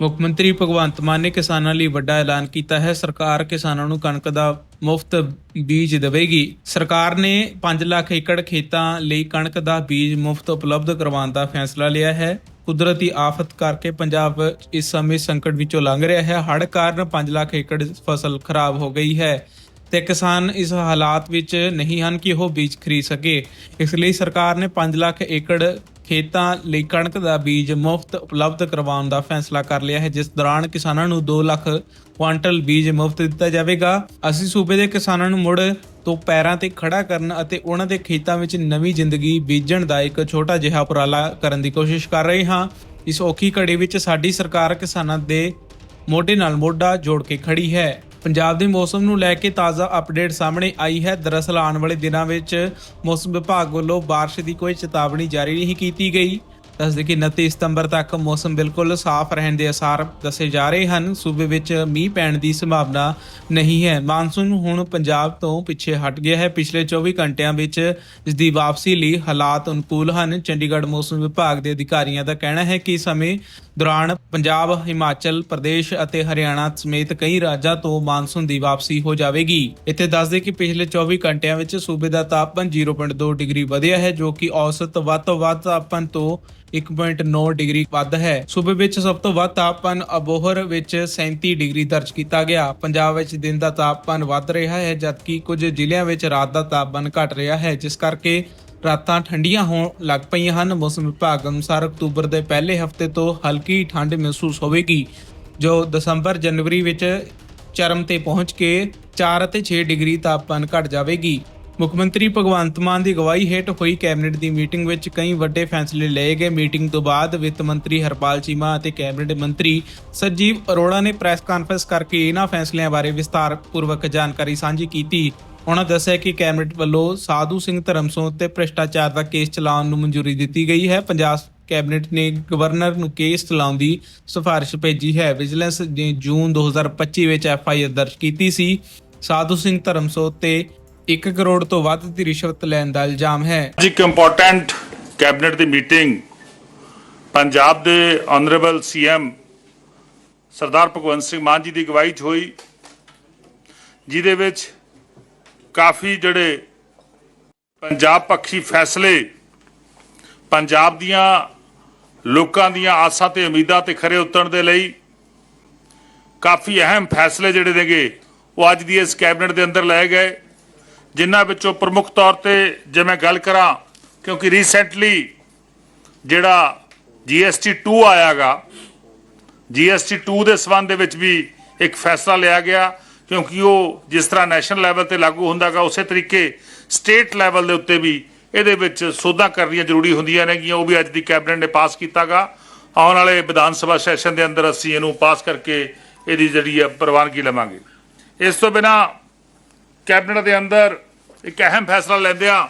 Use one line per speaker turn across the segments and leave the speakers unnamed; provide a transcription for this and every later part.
ਮੁੱਖ ਮੰਤਰੀ ਭਗਵੰਤ ਮਾਨ ਨੇ ਕਿਸਾਨਾਂ ਲਈ ਵੱਡਾ ਐਲਾਨ ਕੀਤਾ ਹੈ। ਸਰਕਾਰ ਕਿਸਾਨਾਂ ਨੂੰ ਕਣਕ ਦਾ ਮੁਫਤ ਬੀਜ ਦੇਵੇਗੀ। ਸਰਕਾਰ ਨੇ 5 ਲੱਖ ਏਕੜ ਖੇਤਾਂ ਲਈ ਕਣਕ ਦਾ ਬੀਜ ਮੁਫਤ ਉਪਲਬਧ ਕਰਵਾਉਣ ਦਾ ਫੈਸਲਾ ਲਿਆ ਹੈ। ਕੁਦਰਤੀ ਆਫਤ ਕਰਕੇ ਪੰਜਾਬ ਇਸ ਸਮੇਂ ਸੰਕਟ ਵਿੱਚੋਂ ਲੰਘ ਰਿਹਾ ਹੈ। ਹੜ੍ਹ ਕਾਰਨ 5 ਲੱਖ ਏਕੜ ਫਸਲ ਖਰਾਬ ਹੋ ਗਈ ਹੈ ਤੇ ਕਿਸਾਨ ਇਸ ਹਾਲਾਤ ਵਿੱਚ ਨਹੀਂ ਹਨ ਕਿ ਉਹ ਬੀਜ ਖਰੀਦ ਸਕੇ। ਇਸ ਲਈ ਸਰਕਾਰ ਨੇ 5 ਲੱਖ ਏਕੜ ਖੇਤਾਂ ਲਈ ਕਣਕ ਦਾ ਬੀਜ ਮੁਫਤ ਉਪਲਬਧ ਕਰਵਾਉਣ ਦਾ ਫੈਸਲਾ ਕਰ ਲਿਆ ਹੈ, ਜਿਸ ਦੌਰਾਨ ਕਿਸਾਨਾਂ ਨੂੰ 2 ਲੱਖ ਕੁਆਂਟਲ ਬੀਜ ਮੁਫਤ ਦਿੱਤਾ ਜਾਵੇਗਾ। ਅਸੀਂ ਸੂਬੇ ਦੇ ਕਿਸਾਨਾਂ ਨੂੰ ਮੁੜ ਤੋਂ ਪੈਰਾਂ ਤੇ ਖੜਾ ਕਰਨ ਅਤੇ ਉਹਨਾਂ ਦੇ ਖੇਤਾਂ ਵਿੱਚ ਨਵੀਂ ਜ਼ਿੰਦਗੀ ਬੀਜਣ ਦਾ ਇੱਕ ਛੋਟਾ ਜਿਹਾ ਉਪਰਾਲਾ ਕਰਨ ਦੀ ਕੋਸ਼ਿਸ਼ ਕਰ ਰਹੇ ਹਾਂ। ਇਸ ਔਖੀ ਘੜੀ ਵਿੱਚ ਸਾਡੀ ਸਰਕਾਰ ਕਿਸਾਨਾਂ ਦੇ ਮੋਢੇ ਨਾਲ ਮੋਢਾ ਜੋੜ ਕੇ ਖੜੀ ਹੈ। ਪੰਜਾਬ ਦੇ ਮੌਸਮ ਨੂੰ ਲੈ ਕੇ ਤਾਜ਼ਾ ਅਪਡੇਟ ਸਾਹਮਣੇ ਆਈ ਹੈ ਦਰਅਸਲ ਆਉਣ ਵਾਲੇ ਦਿਨਾਂ ਵਿੱਚ ਮੌਸਮ ਵਿਭਾਗ ਵੱਲੋਂ بارش ਦੀ ਕੋਈ ਚੇਤਾਵਨੀ ਜਾਰੀ ਨਹੀਂ ਕੀਤੀ ਗਈ ਦੱਸਦੇ ਕਿ 29 ਸਤੰਬਰ ਤੱਕ ਮੌਸਮ ਬਿਲਕੁਲ ਸਾਫ਼ ਰਹਿਣ ਦੇ ਅਸਾਰ ਦੱਸੇ ਜਾ ਰਹੇ ਹਨ। ਸੂਬੇ ਵਿੱਚ ਮੀਂਹ ਪੈਣ ਦੀ ਸੰਭਾਵਨਾ ਨਹੀਂ ਹੈ। ਮਾਨਸੂਨ ਹੁਣ ਪੰਜਾਬ ਤੋਂ ਪਿੱਛੇ ਹਟ ਗਿਆ ਹੈ। ਪਿਛਲੇ 24 ਘੰਟਿਆਂ ਵਿੱਚ ਇਸ ਦੀ ਵਾਪਸੀ ਲਈ ਹਾਲਾਤ ਅਨੁਕੂਲ ਹਨ। ਚੰਡੀਗੜ੍ਹ ਮੌਸਮ ਵਿਭਾਗ ਦੇ ਅਧਿਕਾਰੀਆਂ ਦਾ ਕਹਿਣਾ ਹੈ ਕਿ ਸਮੇਂ ਦੌਰਾਨ ਪੰਜਾਬ, ਹਿਮਾਚਲ ਪ੍ਰਦੇਸ਼ ਅਤੇ ਹਰਿਆਣਾ ਸਮੇਤ ਕਈ ਰਾਜਾਂ ਤੋਂ ਮਾਨਸੂਨ ਦੀ ਵਾਪਸੀ ਹੋ ਜਾਵੇਗੀ। ਇੱਥੇ ਦੱਸਦੇ ਕਿ ਪਿਛਲੇ 24 ਘੰਟਿਆਂ ਵਿੱਚ ਸੂਬੇ ਦਾ ਤਾਪਮਾਨ 0.2 ਡਿਗਰੀ ਵਧਿਆ ਹੈ, ਜੋ ਕਿ ਔਸਤ ਵੱਧ ਤੋਂ ਵੱਧ ਤਾਪਮਾਨ ਤੋਂ 1.9 ਡਿਗਰੀ ਵੱਧ ਹੈ। ਸੂਬੇ ਵਿੱਚ ਸਭ ਤੋਂ ਵੱਧ ਤਾਪਮਾਨ ਅਬੋਹਰ ਵਿੱਚ 37 ਡਿਗਰੀ ਦਰਜ ਕੀਤਾ ਗਿਆ। ਪੰਜਾਬ ਵਿੱਚ ਦਿਨ ਦਾ ਤਾਪਮਾਨ ਵੱਧ ਰਿਹਾ ਹੈ, ਜਦਕਿ ਕੁਝ ਜ਼ਿਲ੍ਹਿਆਂ ਵਿੱਚ ਰਾਤ ਦਾ ਤਾਪਮਾਨ ਘਟ ਰਿਹਾ ਹੈ, ਜਿਸ ਕਰਕੇ ਰਾਤਾਂ ਠੰਡੀਆਂ ਹੋਣ ਲੱਗ ਪਈਆਂ ਹਨ। ਮੌਸਮ ਵਿਭਾਗ ਅਨੁਸਾਰ ਅਕਤੂਬਰ ਦੇ ਪਹਿਲੇ ਹਫ਼ਤੇ ਤੋਂ ਹਲਕੀ ਠੰਡ ਮਹਿਸੂਸ ਹੋਵੇਗੀ, ਜੋ ਦਸੰਬਰ ਜਨਵਰੀ ਵਿੱਚ ਚਰਮ ਤੇ ਪਹੁੰਚ ਕੇ 4 ਅਤੇ 6 ਡਿਗਰੀ ਤਾਪਮਾਨ ਘਟ ਜਾਵੇਗੀ। ਮੁੱਖ ਮੰਤਰੀ ਭਗਵੰਤ ਮਾਨ ਦੀ ਅਗਵਾਈ ਹੇਠ ਹੋਈ ਕੈਬਨਿਟ ਦੀ ਮੀਟਿੰਗ ਵਿੱਚ ਕਈ ਵੱਡੇ ਫੈਸਲੇ ਲਏ ਗਏ। ਮੀਟਿੰਗ ਤੋਂ ਬਾਅਦ ਵਿੱਤ ਮੰਤਰੀ ਹਰਪਾਲ ਚੀਮਾ ਅਤੇ ਕੈਬਨਿਟ ਮੰਤਰੀ ਸੰਜੀਵ ਅਰੋੜਾ ਨੇ ਪ੍ਰੈਸ ਕਾਨਫਰੰਸ ਕਰਕੇ ਇਹਨਾਂ ਫੈਸਲਿਆਂ ਬਾਰੇ ਵਿਸਤਾਰਪੂਰਵਕ ਜਾਣਕਾਰੀ ਸਾਂਝੀ ਕੀਤੀ। ਉਹਨਾਂ ਦੱਸਿਆ ਕਿ ਕੈਬਨਿਟ ਵੱਲੋਂ ਸਾਧੂ ਸਿੰਘ ਧਰਮਸੋਂ ਤੇ ਭ੍ਰਿਸ਼ਟਾਚਾਰ ਦਾ ਕੇਸ ਚਲਾਉਣ ਨੂੰ ਮਨਜ਼ੂਰੀ ਦਿੱਤੀ ਗਈ ਹੈ। ਪੰਜਾਬ ਕੈਬਨਿਟ ਨੇ ਗਵਰਨਰ ਨੂੰ ਕੇਸ ਚਲਾਉਣ ਦੀ ਸਿਫਾਰਿਸ਼ ਭੇਜੀ ਹੈ। ਵਿਜੀਲੈਂਸ ਨੇ ਜੂਨ 2025 ਵਿੱਚ ਐਫ ਆਈ ਆਰ ਦਰਜ ਕੀਤੀ ਸੀ। ਸਾਧੂ ਸਿੰਘ ਧਰਮਸੋਤ ਤੇ 1 ਕਰੋੜ ਤੋਂ ਵੱਧ ਦੀ ਰਿਸ਼ਵਤ ਲੈਣ ਦਾ ਇਲਜ਼ਾਮ ਹੈ।
ਅੱਜ ਇੱਕ ਇੰਪੋਰਟੈਂਟ ਕੈਬਨਿਟ ਦੀ ਮੀਟਿੰਗ ਪੰਜਾਬ ਦੇ ਆਨਰੇਬਲ ਸੀਐਮ ਸਰਦਾਰ ਭਗਵੰਤ ਸਿੰਘ ਮਾਨ ਜੀ ਦੀ ਅਗਵਾਈ 'ਚ ਹੋਈ, ਜਿਹਦੇ ਵਿੱਚ ਕਾਫੀ ਜਿਹੜੇ ਪੰਜਾਬ ਪੱਖੀ ਫੈਸਲੇ ਪੰਜਾਬ ਦੀਆਂ ਲੋਕਾਂ ਦੀਆਂ ਆਸਾਂ ਤੇ ਉਮੀਦਾਂ ਤੇ ਖਰੇ ਉਤਰਨ ਦੇ ਲਈ ਕਾਫੀ ਅਹਿਮ ਫੈਸਲੇ ਜਿਹੜੇ ਨੇਗੇ, ਉਹ ਅੱਜ ਦੀ ਇਸ ਕੈਬਨਿਟ ਦੇ ਅੰਦਰ ਲਏ ਗਏ। ਜਿਨ੍ਹਾਂ ਵਿੱਚੋਂ ਪ੍ਰਮੁੱਖ ਤੌਰ ਤੇ ਜੇ ਮੈਂ ਗੱਲ ਕਰਾਂ, ਕਿਉਂਕਿ ਰੀਸੈਂਟਲੀ ਜਿਹੜਾ GST 2 ਆਇਆਗਾ GST 2 ਦੇ ਸਬੰਧ ਦੇ ਵਿੱਚ ਵੀ ਇੱਕ ਫੈਸਲਾ ਲਿਆ ਗਿਆ, ਕਿਉਂਕਿ ਉਹ ਜਿਸ ਤਰ੍ਹਾਂ ਨੈਸ਼ਨਲ ਲੈਵਲ ਤੇ ਲਾਗੂ ਹੁੰਦਾਗਾ, ਉਸੇ ਤਰੀਕੇ ਸਟੇਟ ਲੈਵਲ ਦੇ ਉੱਤੇ ਵੀ ਇਹਦੇ ਵਿੱਚ ਸੋਧਾਂ ਕਰਨੀਆਂ ਜ਼ਰੂਰੀ ਹੁੰਦੀਆਂ ਨੇਗੀਆਂ ਉਹ ਵੀ ਅੱਜ ਦੀ ਕੈਬਨਿਟ ਨੇ ਪਾਸ ਕੀਤਾਗਾ। ਆਉਣ ਵਾਲੇ ਵਿਧਾਨ ਸਭਾ ਸੈਸ਼ਨ ਦੇ ਅੰਦਰ ਅਸੀਂ ਇਹਨੂੰ ਪਾਸ ਕਰਕੇ ਇਹਦੀ ਜਿਹੜੀ ਆ ਪ੍ਰਵਾਨਗੀ ਲਵਾਂਗੇ। ਇਸ ਤੋਂ ਬਿਨਾ ਕੈਬਨਿਟ ਦੇ ਅੰਦਰ ਇੱਕ ਅਹਿਮ ਫੈਸਲਾ ਲੈਂਦਿਆਂ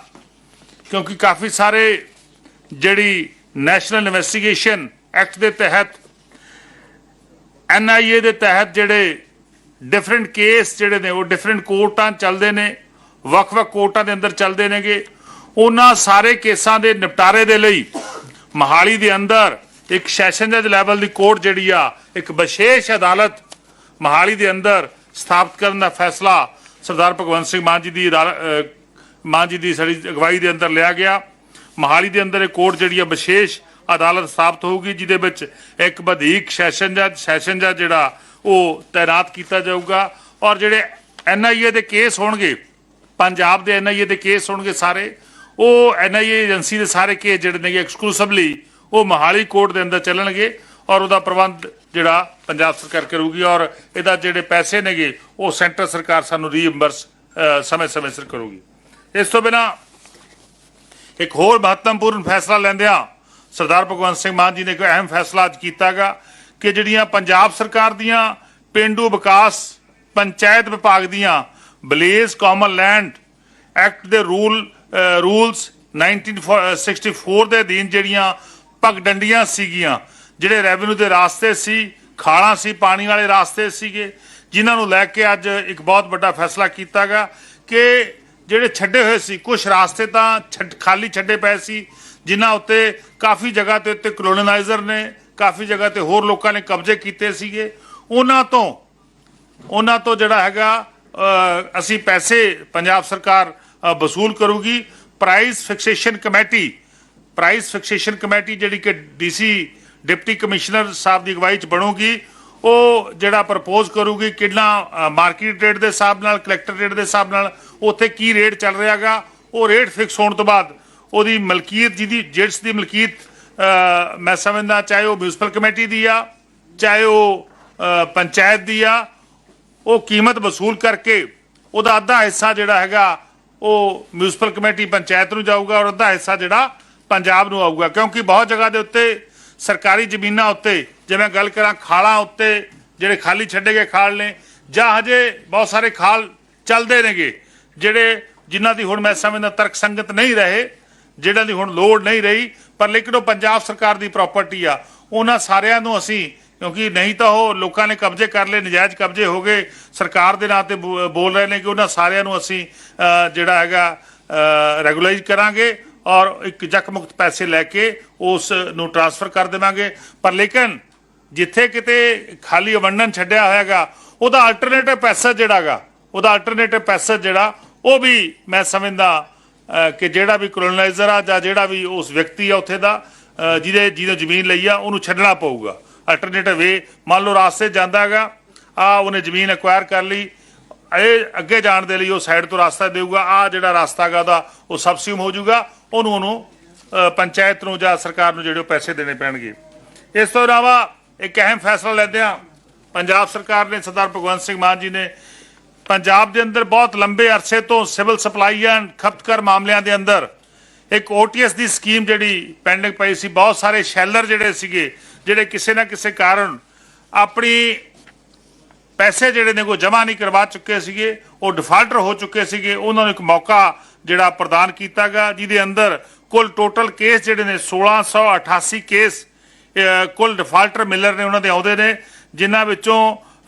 ਕਿਉਂਕਿ ਕਾਫੀ ਸਾਰੇ ਜਿਹੜੀ ਨੈਸ਼ਨਲ ਇਨਵੈਸਟੀਗੇਸ਼ਨ ਐਕਟ ਦੇ ਤਹਿਤ ਐਨਆਈਏ ਦੇ ਤਹਿਤ ਜਿਹੜੇ ਡਿਫਰੈਂਟ ਕੇਸ ਜਿਹੜੇ ਨੇ, ਉਹ ਡਿਫਰੈਂਟ ਕੋਰਟਾਂ ਚੱਲਦੇ ਨੇ, ਵੱਖ-ਵੱਖ ਕੋਰਟਾਂ ਦੇ ਅੰਦਰ ਚੱਲਦੇ ਨੇਗੇ। ਉਹਨਾਂ ਸਾਰੇ ਕੇਸਾਂ ਦੇ ਨਿਪਟਾਰੇ ਦੇ ਲਈ ਮਹਾਲੀ ਦੇ ਅੰਦਰ ਇੱਕ ਸੈਸ਼ਨ ਜੱਜ ਲੈਵਲ ਦੀ ਕੋਰਟ ਜਿਹੜੀ ਆ, ਇੱਕ ਵਿਸ਼ੇਸ਼ ਅਦਾਲਤ ਮਹਾਲੀ ਦੇ ਅੰਦਰ ਸਥਾਪਿਤ ਕਰਨ ਦਾ ਫੈਸਲਾ ਸਰਦਾਰ ਭਗਵੰਤ ਸਿੰਘ ਮਾਨ ਜੀ ਦੀ ਅਦਾਲ- ਮਾਨ ਜੀ ਦੀ ਸਾਡੀ ਅਗਵਾਈ ਦੇ ਅੰਦਰ ਲਿਆ ਗਿਆ। ਮਹਾਲੀ ਦੇ ਅੰਦਰ ਇਹ ਕੋਰਟ ਜਿਹੜੀ ਆ ਵਿਸ਼ੇਸ਼ ਅਦਾਲਤ ਸਥਾਪਿਤ ਹੋਊਗੀ, ਜਿਹਦੇ ਵਿੱਚ ਇੱਕ ਵਧੀਕ ਸੈਸ਼ਨ ਜੱਜ ਸੈਸ਼ਨ ਜੱਜ ਜਿਹੜਾ ਉਹ ਤਾਇਨਾਤ ਕੀਤਾ ਜਾਊਗਾ। ਔਰ ਜਿਹੜੇ ਐਨਆਈਏ ਦੇ ਕੇਸ ਹੋਣਗੇ, ਪੰਜਾਬ ਦੇ ਐਨਆਈਏ ਦੇ ਕੇਸ ਹੋਣਗੇ ਸਾਰੇ, ਉਹ ਐਨਆਈਏ ਏਜੰਸੀ ਦੇ ਸਾਰੇ ਕੇਸ ਜਿਹੜੇ ਨੇ ਐਕਸਕਲੂਸਿਵਲੀ ਉਹ ਮਹਾਲੀ ਕੋਰਟ ਦੇ ਅੰਦਰ ਚੱਲਣਗੇ। ਔਰ ਉਹਦਾ ਪ੍ਰਬੰਧ ਜਿਹੜਾ ਪੰਜਾਬ ਸਰਕਾਰ ਕਰੂਗੀ ਔਰ ਇਹਦਾ ਜਿਹੜੇ ਪੈਸੇ ਨੇਗੇ ਉਹ ਸੈਂਟਰ ਸਰਕਾਰ ਸਾਨੂੰ ਰੀਇੰਬਰਸ ਸਮੇਂ-ਸਮੇਂ ਸਿਰ ਕਰੂਗੀ। ਇਸ ਤੋਂ ਬਿਨਾ ਇੱਕ ਹੋਰ ਮਹੱਤਵਪੂਰਨ ਫੈਸਲਾ ਲੈਂਦਿਆਂ ਸਰਦਾਰ ਭਗਵੰਤ ਸਿੰਘ ਮਾਨ ਜੀ ਨੇ ਇੱਕ ਅਹਿਮ ਫੈਸਲਾ ਅੱਜ ਕੀਤਾਗਾ ਕਿ ਜਿਹੜੀਆਂ ਪੰਜਾਬ ਸਰਕਾਰ ਦੀਆਂ ਪਿੰਡੂ ਵਿਕਾਸ ਪੰਚਾਇਤ ਵਿਭਾਗ ਦੀਆਂ ਬਲੇਜ਼ ਕਾਮਨ ਲੈਂਡ ਐਕਟ ਦੇ ਰੂਲ ਅਹ, ਰੂਲਸ 1964 ਦੇ ਅਧੀਨ ਜਿਹੜੀਆਂ ਪਗਡੰਡੀਆਂ ਸੀਗੀਆਂ ਜਿਹੜੇ ਰੈਵਨਿਊ ਦੇ ਰਾਸਤੇ ਸੀ, ਖਾਲਾਂ ਸੀ, ਪਾਣੀ ਵਾਲੇ ਰਾਸਤੇ ਸੀਗੇ, ਜਿਨ੍ਹਾਂ ਨੂੰ ਲੈ ਕੇ ਅੱਜ ਇੱਕ ਬਹੁਤ ਵੱਡਾ ਫੈਸਲਾ ਕੀਤਾਗਾ ਕਿ ਜਿਹੜੇ ਛੱਡੇ ਹੋਏ ਸੀ ਕੁਝ ਰਾਸਤੇ ਤਾਂ ਛੱਡ- ਖਾਲੀ ਛੱਡੇ ਪਏ ਸੀ, ਜਿਨ੍ਹਾਂ ਉੱਤੇ ਕਾਫੀ ਜਗ੍ਹਾ ਤੇ ਉੱਤੇ ਕਲੋਨਾਈਜ਼ਰ ਨੇ, ਕਾਫੀ ਜਗ੍ਹਾ ਤੇ ਹੋਰ ਲੋਕਾਂ ਨੇ ਕਬਜ਼ੇ ਕੀਤੇ ਸੀਗੇ। ਉਹਨਾਂ ਤੋਂ ਉਹਨਾਂ ਤੋਂ ਜਿਹੜਾ ਹੈਗਾ ਅਸੀਂ ਪੈਸੇ ਪੰਜਾਬ ਸਰਕਾਰ ਵਸੂਲ ਕਰੂਗੀ। Price fixation committee price fixation committee ਜਿਹੜੀ ਕਿ ਡੀਸੀ ਡਿਪਟੀ ਕਮਿਸ਼ਨਰ ਸਾਹਿਬ ਦੀ ਅਗਵਾਈ ਚ ਬਣੂਗੀ, ਉਹ ਜਿਹੜਾ ਪ੍ਰਪੋਜ਼ ਕਰੂਗੀ ਕਿੰਨਾ ਮਾਰਕੀਟ ਰੇਟ ਦੇ ਹਿਸਾਬ ਨਾਲ, ਕਲੈਕਟਰ ਰੇਟ ਦੇ ਹਿਸਾਬ ਨਾਲ, ਉੱਥੇ ਕੀ ਰੇਟ ਚੱਲ ਰਿਹਾਗਾ ਉਹ ਰੇਟ ਫਿਕਸ ਹੋਣ ਤੋਂ ਬਾਅਦ ਉਹਦੀ ਮਲਕੀਅਤ ਜਿਹਦੀ ਜਿਸ ਦੀ ਮਲਕੀਅਤ ਮੈਂ ਸਮਝਦਾ ਚਾਹੇ ਉਹ ਮਿਊਨਿਸਪਲ ਕਮੇਟੀ ਦੀ ਆ, ਚਾਹੇ ਉਹ ਪੰਚਾਇਤ ਦੀ ਆ, ਉਹ ਕੀਮਤ ਵਸੂਲ ਕਰਕੇ ਉਹਦਾ ਅੱਧਾ ਹਿੱਸਾ ਜਿਹੜਾ ਹੈਗਾ, ਉਹ ਮਿਊਨਿਸਪਲ ਕਮੇਟੀ ਪੰਚਾਇਤ ਨੂੰ ਜਾਊਗਾ ਔਰ ਅੱਧਾ ਹਿੱਸਾ ਜਿਹੜਾ ਪੰਜਾਬ ਨੂੰ ਆਊਗਾ, ਕਿਉਂਕਿ ਬਹੁਤ ਜਗ੍ਹਾ ਦੇ ਉੱਤੇ ਸਰਕਾਰੀ ਜ਼ਮੀਨਾਂ ਉੱਤੇ, ਜਿਵੇਂ ਗੱਲ ਕਰਾਂ ਖਾਲਾਂ ਉੱਤੇ, ਜਿਹੜੇ ਖਾਲੀ ਛੱਡੇ ਗਏ ਖਾਲ ਨੇ, ਜਾਂ ਹਜੇ ਬਹੁਤ ਸਾਰੇ ਖਾਲ ਚੱਲਦੇ ਨੇਗੇ, ਜਿਹੜੇ ਜਿਨ੍ਹਾਂ ਦੀ ਹੁਣ ਮੈਂ ਸਮਝਦਾ ਤਰਕ ਸੰਗਤ ਨਹੀਂ ਰਹੇ ਜਿਹੜਾਂ ਦੀ ਹੁਣ ਲੋੜ ਨਹੀਂ ਰਹੀ, ਪਰ ਲੇਕਿਨ ਉਹ ਪੰਜਾਬ ਸਰਕਾਰ ਦੀ ਪ੍ਰਾਪਰਟੀ ਆ, ਉਹਨਾਂ ਸਾਰਿਆਂ ਨੂੰ ਅਸੀਂ, ਕਿਉਂਕਿ ਨਹੀਂ ਤਾਂ ਉਹ ਲੋਕਾਂ ਨੇ ਕਬਜ਼ੇ ਕਰ ਲਏ, ਨਜਾਇਜ਼ ਕਬਜ਼ੇ ਹੋ ਗਏ, ਸਰਕਾਰ ਦੇ ਨਾਂ ਤੇ ਬੋ- ਬੋਲ ਰਹੇ ਨੇ ਕਿ ਉਹਨਾਂ ਸਾਰਿਆਂ ਨੂੰ ਅਸੀਂ ਜਿਹੜਾ ਹੈਗਾ ਰੈਗੂਲਾਈਜ਼ ਕਰਾਂਗੇ ਔਰ ਇੱਕ ਜਕਮੁਕਤ ਪੈਸੇ ਲੈ ਕੇ ਉਸ ਨੂੰ ਟ੍ਰਾਂਸਫਰ ਕਰ ਦੇਵਾਂਗੇ। ਪਰ ਲੇਕਿਨ ਜਿੱਥੇ ਕਿਤੇ ਖਾਲੀ ਅਵੰਡਨ ਛੱਡਿਆ ਹੋਇਆਗਾ, ਉਹਦਾ ਆਲਟਰਨੇਟਿਵ ਪੈਸਾ ਜਿਹੜਾਗਾ ਉਹਦਾ ਆਲਟਰਨੇਟਿਵ ਪੈਸਾ ਜਿਹੜਾ ਉਹ ਵੀ ਮੈਂ ਸਮਝਦਾ ਕਿ ਜਿਹੜਾ ਵੀ ਕਲੋਨਾਈਜ਼ਰ ਆ ਜਾਂ ਜਿਹੜਾ ਵੀ ਉਸ ਵਿਅਕਤੀ ਆ ਉੱਥੇ ਦਾ ਜਿਹਦੇ ਜਿਹਨੇ ਜ਼ਮੀਨ ਲਈ ਆ, ਉਹਨੂੰ ਛੱਡਣਾ ਪਊਗਾ। ਆਲਟਰਨੇਟਿਵ ਵੇ ਮੰਨ ਲਓ ਰਾਸਤੇ 'ਚ ਜਾਂਦਾ ਹੈਗਾ, ਆ ਉਹਨੇ ਜ਼ਮੀਨ ਐਕਵਾਇਰ ਕਰ ਲਈ ਇਹ ਅੱਗੇ ਜਾਣ ਦੇ ਲਈ ਉਹ ਸਾਈਡ ਤੋਂ ਰਸਤਾ ਦੇਊਗਾ। ਆ ਜਿਹੜਾ ਰਸਤਾ ਹੈਗਾ ਉਹਦਾ, ਉਹ ਸਬਸਿਊਮ ਹੋ ਜਾਊਗਾ। ਉਹਨੂੰ ਉਹਨੂੰ ਪੰਚਾਇਤ ਨੂੰ ਜਾਂ ਸਰਕਾਰ ਨੂੰ ਜਿਹੜੇ ਉਹ ਪੈਸੇ ਦੇਣੇ ਪੈਣਗੇ। ਇਸ ਤੋਂ ਇਲਾਵਾ ਇੱਕ ਅਹਿਮ ਫੈਸਲਾ ਲੈਂਦੇ ਆ ਪੰਜਾਬ ਸਰਕਾਰ ਨੇ ਸਰਦਾਰ ਭਗਵੰਤ ਸਿੰਘ ਮਾਨ ਜੀ ਨੇ ਪੰਜਾਬ ਦੇ ਅੰਦਰ ਬਹੁਤ ਲੰਬੇ ਅਰਸੇ ਤੋਂ ਸਿਵਲ ਸਪਲਾਈ ਐਂਡ ਖਪਤਕਾਰ ਮਾਮਲਿਆਂ ਦੇ ਅੰਦਰ ਇੱਕ ਓਟੀਐਸ ਦੀ ਸਕੀਮ ਜਿਹੜੀ ਪੈਂਡਿੰਗ ਪਈ ਸੀ, ਬਹੁਤ ਸਾਰੇ ਸ਼ੈਲਰ ਜਿਹੜੇ ਸੀਗੇ, ਜਿਹੜੇ ਕਿਸੇ ਨਾ ਕਿਸੇ ਕਾਰਨ ਆਪਣੀ ਪੈਸੇ ਜਿਹੜੇ ਨੇ ਕੋ ਜਮ੍ਹਾਂ ਨਹੀਂ ਕਰਵਾ ਚੁੱਕੇ ਸੀਗੇ ਉਹ ਡਿਫਾਲਟਰ ਹੋ ਚੁੱਕੇ ਸੀਗੇ ਉਹਨਾਂ ਨੂੰ ਇੱਕ ਮੌਕਾ ਜਿਹੜਾ ਪ੍ਰਦਾਨ ਕੀਤਾ ਗਿਆ ਜਿਹਦੇ ਅੰਦਰ ਕੁੱਲ ਟੋਟਲ ਕੇਸ ਜਿਹੜੇ ਨੇ 1688 ਕੇਸ ਕੁੱਲ ਡਿਫਾਲਟਰ ਮਿਲਰ ਨੇ ਉਹਨਾਂ ਦੇ ਆਉਂਦੇ ਨੇ ਜਿਨ੍ਹਾਂ ਵਿੱਚੋਂ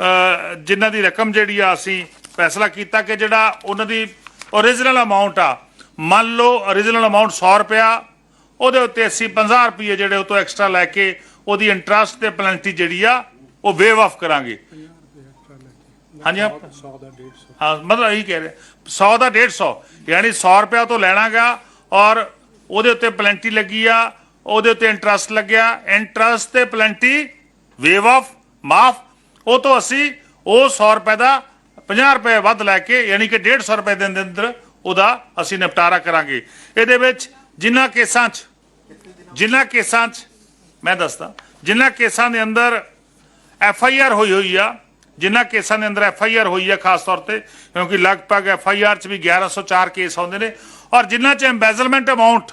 ਅਹ, ਜਿਨ੍ਹਾਂ ਦੀ ਰਕਮ ਜਿਹੜੀ ਆ ਅਸੀਂ ਫੈਸਲਾ ਕੀਤਾ ਕਿ ਜਿਹੜਾ ਉਹਨਾਂ ਦੀ ਓਰੀਜਨਲ ਅਮਾਉਂਟ ਆ ਮੰਨ ਲਓ ਓਰੀਜਨਲ ਅਮਾਉਂਟ 100 ਰੁਪਿਆ ਉਹਦੇ ਉੱਤੇ ਅਸੀਂ 50 ਰੁਪਏ ਜਿਹੜੇ ਉਹ ਤੋਂ ਐਕਸਟਰਾ ਲੈ ਕੇ ਉਹਦੀ ਇੰਟਰਸਟ ਤੇ ਪੈਨਲਟੀ ਜਿਹੜੀ ਆ ਉਹ ਵੇਵ ਆਫ ਕਰਾਂਗੇ। ਹਾਂਜੀ ਆਪ ਹਾਂ ਮਤਲਬ ਇਹੀ ਕਹਿ ਰਹੇ। 100 ਦਾ 150 ਯਾਨੀ 100 ਰੁਪਿਆ ਤੋਂ ਲੈਣਾਗਾ ਔਰ ਉਹਦੇ ਉੱਤੇ ਪਲੈਂਟੀ ਲੱਗੀ ਆ ਉਹਦੇ ਉੱਤੇ ਇੰਟਰਸਟ ਲੱਗਿਆ। ਇੰਟਰਸਟ ਤੇ ਪਲੈਂਟੀ ਵੇਵ ਆਫ ਮਾਫ। ਉਹ ਤੋਂ ਅਸੀਂ ਉਹ 100 ਰੁਪਏ ਦਾ 50 ਰੁਪਏ ਵੱਧ ਲੈ ਕੇ ਯਾਨੀ ਕਿ 150 ਰੁਪਏ ਦੇ ਅੰਦਰ ਉਹਦਾ ਅਸੀਂ ਨਿਪਟਾਰਾ ਕਰਾਂਗੇ। ਇਹਦੇ ਵਿੱਚ ਜਿਨ੍ਹਾਂ ਕੇਸਾਂ 'ਚ ਜਿਨ੍ਹਾਂ ਕੇਸਾਂ 'ਚ ਮੈਂ ਦੱਸਦਾ ਜਿਨ੍ਹਾਂ ਕੇਸਾਂ ਦੇ ਅੰਦਰ ਐਫ ਆਈ ਆਰ ਹੋਈ ਹੋਈ ਆ ਜਿਨ੍ਹਾਂ ਕੇਸਾਂ ਦੇ ਅੰਦਰ ਐਫ ਆਈ ਆਰ ਹੋਈ ਆ ਖਾਸ ਤੌਰ ਤੇ, ਕਿਉਂਕਿ ਲਗਭਗ ਐਫ ਆਈ ਆਰ 'ਚ ਵੀ 1104 ਕੇਸ ਆਉਂਦੇ ਨੇ, ਔਰ ਜਿਨ੍ਹਾਂ 'ਚ ਐਮਬੈਜ਼ਲਮੈਂਟ ਅਮਾਉਂਟ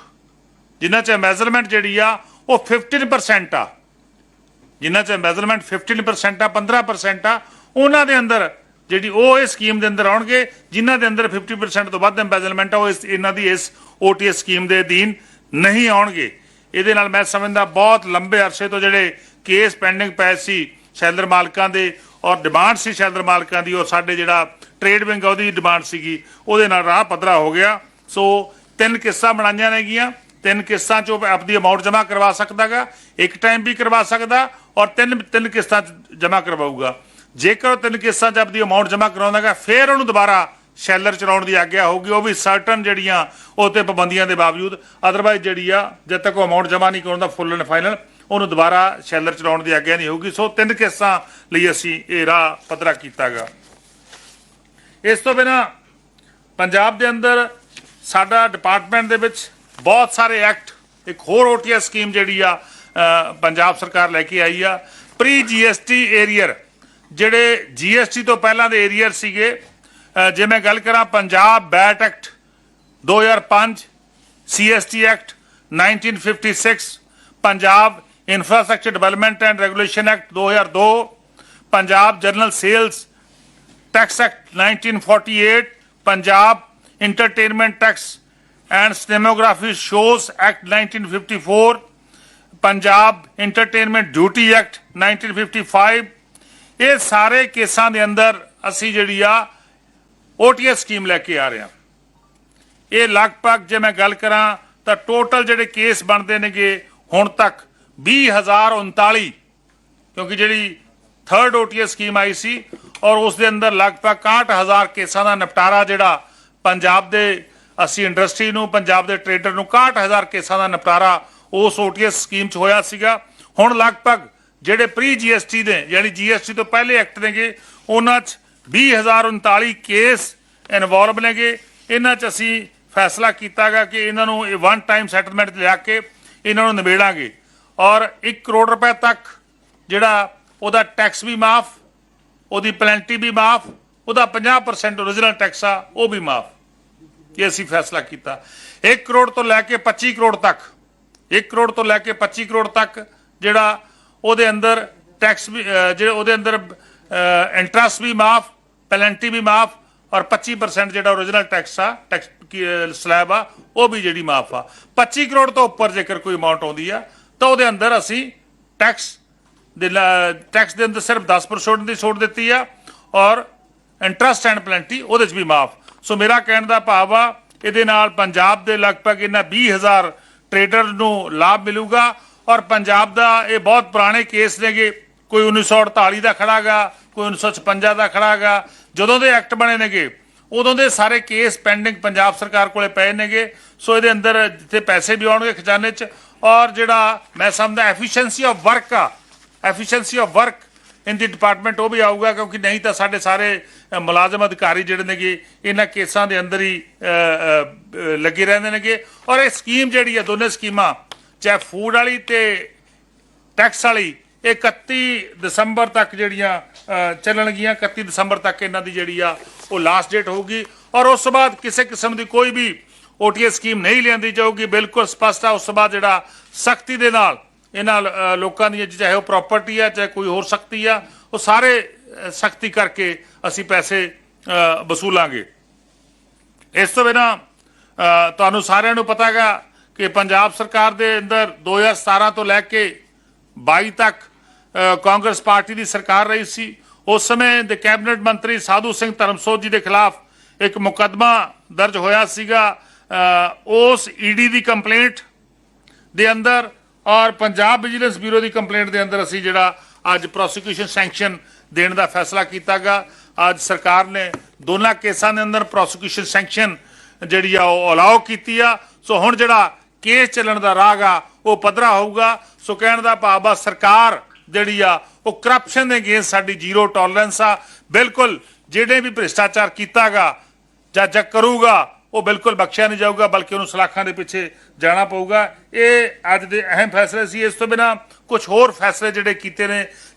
ਜਿਨ੍ਹਾਂ 'ਚ ਐਮਬੈਜ਼ਲਮੈਂਟ ਜਿਹੜੀ ਆ, ਉਹ 15% ਆ। ਜਿਨ੍ਹਾਂ 'ਚ ਐਮਬੈਜ਼ਲਮੈਂਟ 15% ਆ 15% ਆ, ਉਹਨਾਂ ਦੇ ਅੰਦਰ ਜਿਹੜੀ ਉਹ ਇਸ ਸਕੀਮ ਦੇ ਅੰਦਰ ਆਉਣਗੇ, ਜਿਨ੍ਹਾਂ ਦੇ ਅੰਦਰ 50% ਤੋਂ ਵੱਧ ਐਮਬੈਜ਼ਲਮੈਂਟ ਆ, ਉਹ ਇਸ, ਇਹਨਾਂ ਦੀ ਇਸ ਓਟੀਐਸ ਸਕੀਮ ਦੇ ਅਧੀਨ ਨਹੀਂ ਆਉਣਗੇ। ਇਹਦੇ ਨਾਲ ਮੈਂ ਸਮਝਦਾ ਬਹੁਤ ਲੰਬੇ ਅਰਸੇ ਤੋਂ ਜਿਹੜੇ ਕੇਸ ਪੈਂਡਿੰਗ ਪਏ ਸੀ ਸ਼ੈਲਰ ਮਾਲਕਾਂ ਦੇ ਔਰ ਡਿਮਾਂਡ ਸੀ ਸ਼ੈਲਰ ਮਾਲਕਾਂ ਦੀ ਔਰ ਸਾਡੇ ਜਿਹੜਾ ਟ੍ਰੇਡ ਵਿੰਗ ਆ ਉਹਦੀ ਡਿਮਾਂਡ ਸੀਗੀ। ਉਹਦੇ ਨਾਲ ਰਾਹ ਪੱਧਰਾ ਹੋ ਗਿਆ। ਸੋ ਤਿੰਨ ਕਿਸ਼ਤਾਂ ਬਣਾਈਆਂ ਨੇਗੀਆਂ ਤਿੰਨ ਕਿਸ਼ਤਾਂ 'ਚ ਆਪਦੀ ਅਮਾਉਂਟ ਜਮ੍ਹਾਂ ਕਰਵਾ ਸਕਦਾਗਾ। ਇੱਕ ਟਾਈਮ ਵੀ ਕਰਵਾ ਸਕਦਾ ਔਰ ਤਿੰਨ ਤਿੰਨ ਕਿਸ਼ਤਾਂ 'ਚ ਜਮ੍ਹਾਂ ਕਰਵਾਊਗਾ। ਜੇਕਰ ਉਹ ਤਿੰਨ ਕਿਸ਼ਤਾਂ 'ਚ ਆਪਦੀ ਅਮਾਉਂਟ ਜਮ੍ਹਾਂ ਕਰਾਉਂਦਾਗਾ, ਫਿਰ ਉਹਨੂੰ ਦੁਬਾਰਾ ਸ਼ੈਲਰ ਚਲਾਉਣ ਦੀ ਆਗਿਆ ਹੋਊਗੀ। ਉਹ ਵੀ ਸਰਟਨ ਜਿਹੜੀਆਂ ਉਹ ਤੇ ਪਾਬੰਦੀਆਂ ਦੇ ਬਾਵਜੂਦ। ਅਦਰਵਾਈਜ਼ ਜਿਹੜੀ ਆ, ਜਦ ਤੱਕ ਉਹ ਅਮਾਉਂਟ ਜਮ੍ਹਾਂ ਨਹੀਂ ਕਰਾਉਂਦਾ ਫੁੱਲ ਐਂਡ ਫਾਈਨਲ ਉਹਨੂੰ ਦੁਬਾਰਾ ਸ਼ੈਲਰ ਚਲਾਉਣ ਦੀ ਆਗਿਆ ਨਹੀਂ ਹੋਊਗੀ। ਸੋ ਤਿੰਨ ਕੇਸਾਂ ਲਈ ਅਸੀਂ ਇਹ ਰਾਹ ਪੱਧਰਾ ਕੀਤਾਗਾ। ਇਸ ਤੋਂ ਬਿਨਾ ਪੰਜਾਬ ਦੇ ਅੰਦਰ ਸਾਡਾ ਡਿਪਾਰਟਮੈਂਟ ਦੇ ਵਿੱਚ ਬਹੁਤ ਸਾਰੇ ਐਕਟ ਇੱਕ ਹੋਰ ਓਟੀਐਸ ਸਕੀਮ ਜਿਹੜੀ ਆ ਪੰਜਾਬ ਸਰਕਾਰ ਲੈ ਕੇ ਆਈ ਆ। ਪ੍ਰੀ ਜੀਐਸਟੀ ਏਰੀਅਰ ਜਿਹੜੇ ਜੀਐਸਟੀ ਤੋਂ ਪਹਿਲਾਂ ਦੇ ਏਰੀਅਰ ਸੀਗੇ ਅ, ਜੇ ਮੈਂ ਗੱਲ ਕਰਾਂ Punjab VAT act 2005 CST act 1956 Punjab infrastructure development and regulation act 2002 Punjab general sales Tax Act 1948, Punjab Entertainment Tax and Cinematography Shows Act 1954, Punjab Entertainment Duty Act 1955 ਇਹ ਸਾਰੇ ਕੇਸਾਂ ਦੇ ਅੰਦਰ ਅਸੀਂ ਜਿਹੜੀ ਆ OTS ਸਕੀਮ ਲੈ ਕੇ ਆ ਰਹੇ ਹਾਂ। ਇਹ ਲਗਭਗ ਜੇ ਮੈਂ ਗੱਲ ਕਰਾਂ ਤਾਂ ਟੋਟਲ ਜਿਹੜੇ ਕੇਸ ਬਣਦੇ ਨੇਗੇ ਹੁਣ ਤੱਕ 20039 ਕਿਉਂਕਿ ਜਿਹੜੀ ਥਰਡ ਓਟੀਐਸ ਸਕੀਮ ਆਈ ਸੀ ਔਰ ਉਸ ਦੇ ਅੰਦਰ ਲਗਭਗ 61000 ਕੇਸਾਂ ਦਾ ਨਿਪਟਾਰਾ ਜਿਹੜਾ ਪੰਜਾਬ ਦੇ, ਅਸੀਂ ਇੰਡਸਟਰੀ ਨੂੰ, ਪੰਜਾਬ ਦੇ ਟ੍ਰੇਡਰ ਨੂੰ 61000 ਕੇਸਾਂ ਦਾ ਨਿਪਟਾਰਾ ਉਸ ਓਟੀਐਸ ਸਕੀਮ 'ਚ ਹੋਇਆ ਸੀਗਾ। ਹੁਣ ਲਗਭਗ ਜਿਹੜੇ ਪ੍ਰੀ ਜੀਐਸਟੀ ਦੇ, ਯਾਨੀ ਜੀਐਸਟੀ ਤੋਂ ਪਹਿਲੇ ਐਕਟ ਨੇਗੇ, ਉਹਨਾਂ 'ਚ 20039 ਕੇਸ ਇਨਵੋਲਵ ਨੇਗੇ। ਇਹਨਾਂ 'ਚ ਅਸੀਂ ਫੈਸਲਾ ਕੀਤਾਗਾ ਕਿ ਇਹਨਾਂ ਨੂੰ ਇਹ ਵਨ ਟਾਈਮ ਸੈਟਲਮੈਂਟ ਲਿਆ ਕੇ ਇਹਨਾਂ ਨੂੰ ਨਿਬੇੜਾਂਗੇ। ਔਰ 1 ਕਰੋੜ ਰੁਪਏ ਤੱਕ ਜਿਹੜਾ ਉਹਦਾ ਟੈਕਸ ਵੀ ਮਾਫ, ਉਹਦੀ ਪੈਨਲਟੀ ਵੀ ਮਾਫ, ਉਹਦਾ 50% origignal ਟੈਕਸ ਆ, ਉਹ ਵੀ ਮਾਫ। ਇਹ ਅਸੀਂ ਫੈਸਲਾ ਕੀਤਾ। 1 ਕਰੋੜ ਤੋਂ ਲੈ ਕੇ 25 ਕਰੋੜ ਤੱਕ 1 ਕਰੋੜ ਤੋਂ ਲੈ ਕੇ 25 ਕਰੋੜ ਤੱਕ ਜਿਹੜਾ ਉਹਦੇ ਅੰਦਰ ਟੈਕਸ ਵੀ ਜਿਹੜੇ ਉਹਦੇ ਅੰਦਰ ਇੰਟਰਸਟ ਵੀ ਮਾਫ ਪੈਨਲਟੀ ਵੀ ਮਾਫ ਔਰ 25% ਜਿਹੜਾ origignal ਟੈਕਸ ਆ ਟੈਕਸ ਸਲੈਬ ਆ, ਉਹ ਵੀ ਜਿਹੜੀ ਮਾਫ ਆ। 25 ਕਰੋੜ ਤੋਂ ਉੱਪਰ ਜੇਕਰ ਕੋਈ ਅਮਾਉਂਟ ਆਉਂਦੀ ਆ ਤਾਂ ਉਹਦੇ ਅੰਦਰ ਅਸੀਂ ਟੈਕਸ ਦੇ ਟੈਕਸ ਦੇ ਅੰਦਰ ਸਿਰਫ 10% ਦੀ ਛੋਟ ਦਿੱਤੀ ਆ ਔਰ ਇੰਟਰਸਟ ਐਂਡ ਪਲੈਂਟੀ ਉਹਦੇ 'ਚ ਵੀ ਮਾਫ। ਸੋ ਮੇਰਾ ਕਹਿਣ ਦਾ ਭਾਵ ਆ, ਇਹਦੇ ਨਾਲ ਪੰਜਾਬ ਦੇ ਲਗਭਗ ਇਹਨਾਂ 20000 ਟ੍ਰੇਡਰ ਨੂੰ ਲਾਭ ਮਿਲੂਗਾ ਔਰ ਪੰਜਾਬ ਦਾ ਇਹ ਬਹੁਤ ਪੁਰਾਣੇ ਕੇਸ ਨੇਗੇ। ਕੋਈ 1948 ਦਾ ਖੜਾਗਾ, ਕੋਈ 1956 ਦਾ ਖੜਾਗਾ, ਜਦੋਂ ਦੇ ਐਕਟ ਬਣੇ ਨੇਗੇ, ਉਦੋਂ ਦੇ ਸਾਰੇ ਕੇਸ ਪੈਂਡਿੰਗ ਪੰਜਾਬ ਸਰਕਾਰ ਕੋਲੇ ਪਏ ਨੇਗੇ। ਸੋ ਇਹਦੇ ਅੰਦਰ ਜਿੱਥੇ ਪੈਸੇ ਵੀ ਆਉਣਗੇ ਖਜ਼ਾਨੇ 'ਚ ਔਰ ਜਿਹੜਾ ਮੈਂ ਸਮਝਦਾ ਐਫੀਸ਼ੀਐਂਸੀ ਆਫ ਵਰਕ ਆ efficiency of work in the department ਉਹ ਵੀ ਆਊਗਾ, ਕਿਉਂਕਿ ਨਹੀਂ ਤਾਂ ਸਾਡੇ ਸਾਰੇ ਮੁਲਾਜ਼ਮ ਅਧਿਕਾਰੀ ਜਿਹੜੇ ਨੇਗੇ, ਇਹਨਾਂ ਕੇਸਾਂ ਦੇ ਅੰਦਰ ਹੀ ਲੱਗੇ ਰਹਿੰਦੇ ਨੇਗੇ। ਔਰ ਇਹ ਸਕੀਮ ਜਿਹੜੀ ਹੈ ਦੋਨੇ ਸਕੀਮਾਂ ਚਾਹੇ ਫੂਡ ਵਾਲੀ ਤੇ ਟੈਕਸ ਵਾਲੀ, ਇਹ 31 ਦਸੰਬਰ ਤੱਕ ਜਿਹੜੀਆਂ ਚੱਲਣਗੀਆਂ 31 ਦਸੰਬਰ ਤੱਕ ਇਹਨਾਂ ਦੀ ਜਿਹੜੀ ਆ, ਉਹ ਲਾਸਟ ਡੇਟ ਹੋਊਗੀ। ਔਰ ਉਸ ਤੋਂ ਬਾਅਦ ਕਿਸੇ ਕਿਸਮ ਦੀ ਕੋਈ ਵੀ ਓਟੀਐਸ ਸਕੀਮ ਨਹੀਂ ਲਿਆਂਦੀ ਜਾਊਗੀ, ਬਿਲਕੁਲ ਸਪਸ਼ਟ ਆ, ਉਸ ਤੋਂ ਬਾਅਦ ਜਿਹੜਾ ਸਖਤੀ ਦੇ ਨਾਲ ਇਹਨਾਂ ਲੋਕਾਂ ਦੀ ਚਾਹੇ ਉਹ ਪ੍ਰਾਪਰਟੀ ਆ, ਚਾਹੇ ਕੋਈ ਹੋਰ ਸਖਤੀ ਆ, ਉਹ ਸਾਰੇ ਸਖਤੀ ਕਰਕੇ ਅਸੀਂ ਪੈਸੇ ਵਸੂਲਾਂਗੇ। ਇਸ ਤੋਂ ਬਿਨਾਂ ਤੁਹਾਨੂੰ ਸਾਰਿਆਂ ਨੂੰ ਪਤਾ ਹੈਗਾ ਕਿ ਪੰਜਾਬ ਸਰਕਾਰ ਦੇ ਅੰਦਰ 2017 ਤੋਂ ਲੈ ਕੇ 22 ਤੱਕ ਕਾਂਗਰਸ ਪਾਰਟੀ ਦੀ ਸਰਕਾਰ ਰਹੀ ਸੀ। ਉਸ ਸਮੇਂ ਦੇ ਕੈਬਨਿਟ ਮੰਤਰੀ ਸਾਧੂ ਸਿੰਘ ਧਰਮਸੋਤ ਜੀ ਦੇ ਖਿਲਾਫ ਇੱਕ ਮੁਕੱਦਮਾ ਦਰਜ ਹੋਇਆ ਸੀਗਾ ਉਸ ਈਡੀ ਦੀ ਕੰਪਲੇਂਟ ਦੇ ਅੰਦਰ ਔਰ ਪੰਜਾਬ ਵਿਜੀਲੈਂਸ ਬਿਊਰੋ ਦੀ ਕੰਪਲੇਂਟ ਦੇ ਅੰਦਰ ਅਸੀਂ ਜਿਹੜਾ ਅੱਜ ਪ੍ਰੋਸੀਕਿਊਸ਼ਨ ਸੈਂਕਸ਼ਨ ਦੇਣ ਦਾ ਫੈਸਲਾ ਕੀਤਾਗਾ। ਅੱਜ ਸਰਕਾਰ ਨੇ ਦੋਨਾਂ ਕੇਸਾਂ ਦੇ ਅੰਦਰ ਪ੍ਰੋਸੀਕਿਊਸ਼ਨ ਸੈਂਕਸ਼ਨ ਜਿਹੜੀ ਆ ਉਹ ਅਲਾਉ ਕੀਤੀ ਆ। ਸੋ ਹੁਣ ਜਿਹੜਾ ਕੇਸ ਚੱਲਣ ਦਾ ਰਾਗ ਆ, ਉਹ ਪੱਧਰਾ ਹੋਊਗਾ। ਸੋ ਕਹਿਣ ਦਾ ਭਾਵ ਆ, ਸਰਕਾਰ ਜਿਹੜੀ ਆ, ਉਹ ਕਰਪਸ਼ਨ ਦੇ ਅਗੇਂਸਟ ਸਾਡੀ ਜ਼ੀਰੋ ਟੋਲਰੈਂਸ ਆ। ਬਿਲਕੁਲ, ਜਿਹੜੇ ਵੀ ਭ੍ਰਿਸ਼ਟਾਚਾਰ ਕੀਤਾਗਾ ਜਾਂ ਜੱਜ ਕਰੂਗਾ ਉਹ ਬਿਲਕੁਲ ਬਖਸ਼ਿਆ ਨਹੀਂ ਜਾਊਗਾ, ਬਲਕਿ ਉਹਨੂੰ ਸਲਾਖਾਂ ਦੇ ਪਿੱਛੇ ਜਾਣਾ ਪਊਗਾ। ਇਹ ਅੱਜ ਦੇ ਅਹਿਮ ਫੈਸਲੇ ਸੀ। ਇਸ ਤੋਂ ਬਿਨਾ ਕੁਝ ਹੋਰ ਫੈਸਲੇ ਜਿਹੜੇ ਕੀਤੇ ਨੇ